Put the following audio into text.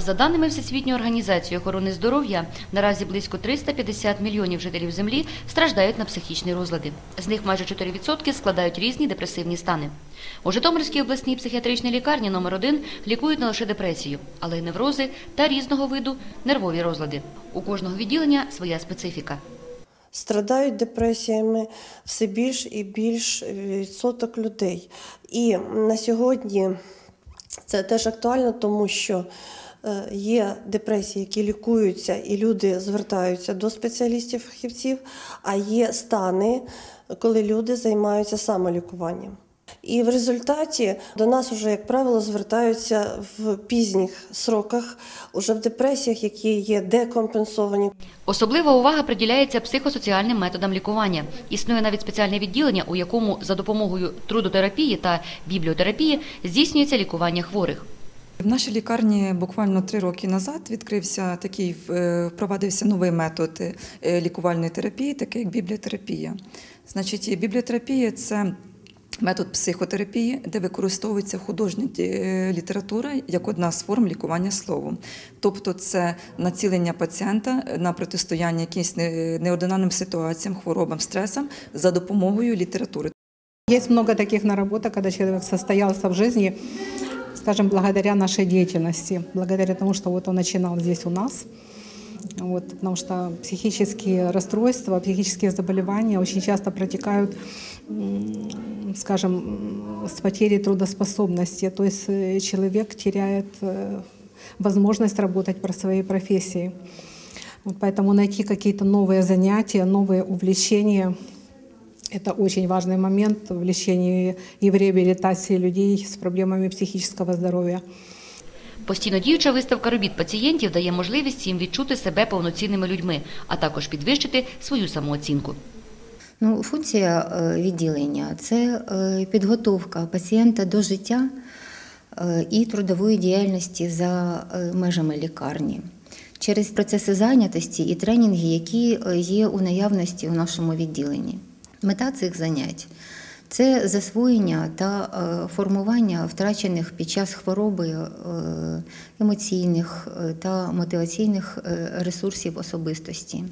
За даними Всесвітньої організації охорони здоров'я, наразі близько 350 мільйонів жителів Землі страждають на психічні розлади. З них майже 4% складають різні депресивні стани. У Житомирській обласній психіатричній лікарні номер 1 лікують не лише депресію, але й неврози та різного виду нервові розлади. У кожного відділення своя специфіка. Страдають депресіями все більш і більш відсоток людей. І на сьогодні це теж актуально, тому що є депресії, які лікуються, і люди звертаються до спеціалістів-фахівців, а є стани, коли люди займаються самолікуванням. І в результаті до нас вже, як правило, звертаються в пізніх сроках, уже в депресіях, які є декомпенсовані. Особлива увага приділяється психосоціальним методам лікування. Існує навіть спеціальне відділення, у якому за допомогою трудотерапії та бібліотерапії здійснюється лікування хворих. В нашій лікарні буквально три роки назад відкрився такий е, впровадився новий метод е, лікувальної терапії, такий як бібліотерапія. Значить, бібліотерапія це метод психотерапії, де використовується художня е, література як одна з форм лікування словом. Тобто, це націлення пацієнта на протистояння якимось неординарним ситуаціям, хворобам, стресам за допомогою літератури. Есть много таких наработок, когда человек состоялся в жизни, скажем, благодаря нашей деятельности, благодаря тому, что вот он начинал здесь у нас. Вот, потому что психические расстройства, психические заболевания очень часто протекают, скажем, с потерей трудоспособности. То есть э, человек теряет э, возможность работать по своей профессии. Вот поэтому найти какие-то новые занятия, новые увлечения это очень важный момент в лечении и в реабилитации людей с проблемами психического здоровья. Постійно діюча виставка робіт пацієнтів дає можливість їм відчути себе повноцінними людьми, а також підвищити свою самооцінку. Ну, функція е, відділення це е, підготовка пацієнта до життя е, і трудової діяльності за межами лікарні через процеси зайнятості і тренінги, які є у наявності у нашому відділенні. Мета цих занять це засвоєння та е, формування втрачених під час хвороби е, емоційних е, та мотиваційних ресурсів особистості.